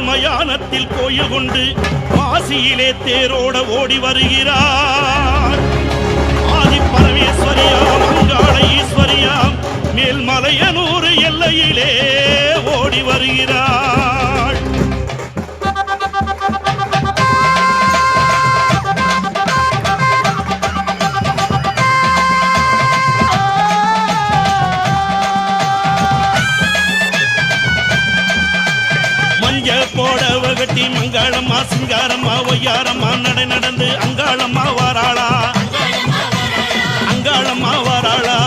அங்காள் மயானத்தில் கோயில் கொண்டு மாசியிலே தேரோட ஓடி வருகிறார். ஆதி பரமேஸ்வரியாம் மஞ்ச போடவ கட்டி மங்களம்மா சிங்காரம்மா ஒய்யாரம்மா நடை நடந்து அங்காளம்மா வாராளா. அங்காளம்மா வாராளா.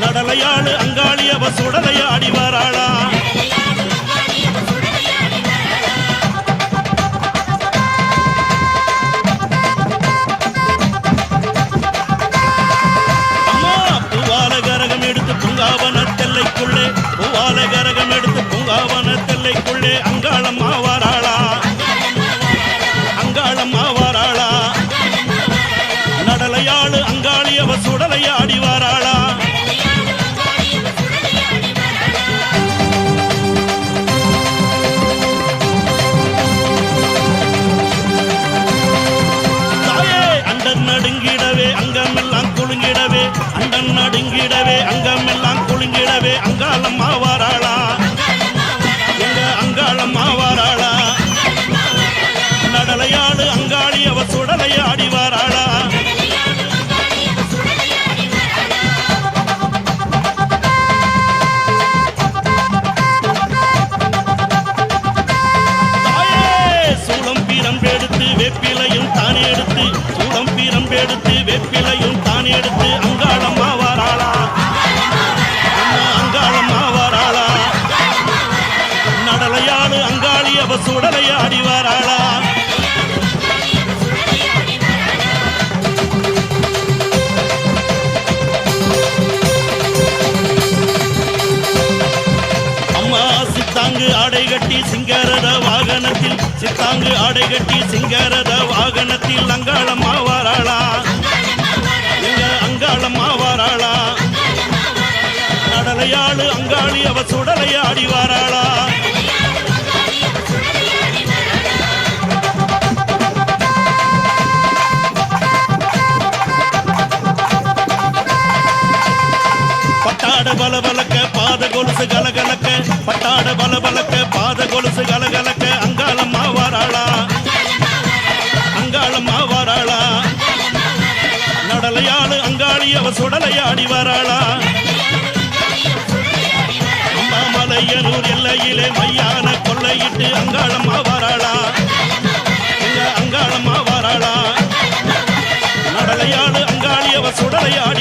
நடலையாடு அங்காளி அவ சுடலையாடி வாராளா. நாடு அங்காளம்மா வாராளா அங்காளம்மா வாராளா நடலையாளு அங்காளி அவ சுடலையாடி வாராளா நடுங்கிடவே அங்கமெல்லாம் குலுங்கிடவே அண்டன் நடுங்கிடவே அங்கமெல்லாம் நடலையாடு அங்காளி அவ சுடலையாடி வாராளா? தாயே சூளம் பீரம்பெடுத்து தானே எடுத்து சூளம் பீரம்பெடுத்து வெப்பிலையும் தானே எடுத்து அங்காளம்மா வாராளா? அம்மா அங்காளம்மா வாராளா? நடலையாடு அங்காளி அவ சுடலையாடி வாராளா? சிங்கரத வாகனத்தில் சித்தாங்கு ஆடை கட்டி சிங்கரத வாகனத்தில் அங்காளம் ஆவாராளா எங்க அங்காளம்மா வாராளா நடலையாளு அங்காளி அவ சுடலையாடி வாராளா. பட்டாட பல பலக்க பாத கொலுசு கலகலக்க பட்டாட பாத கொலுசு கலகலக்க அங்காளம்மா வாராளா அங்காளம்மா வாராளா நடலையாளு அங்காளி அவ சுடலையாடி வராளா. அம்மா மலையனூர் எல்லையிலே மையான கொள்ளையிட்டு அங்காளம்மா வாராளா அங்காளம்மா வாராளா நடலையாளு அங்காளி அவ சுடலையாடி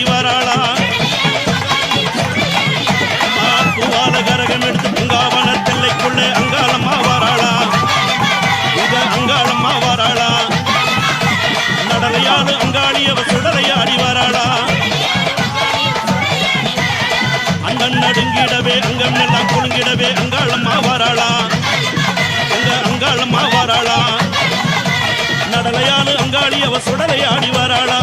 உடன் நடுங்கிடவே அங்கம் எல்லாம் குலுங்கிடவே அங்காளம்மா வாராளா. எங்க அங்காளம்மா வராளா. நடலையாளு அங்காளி அவ சுடலையாடி வராளா.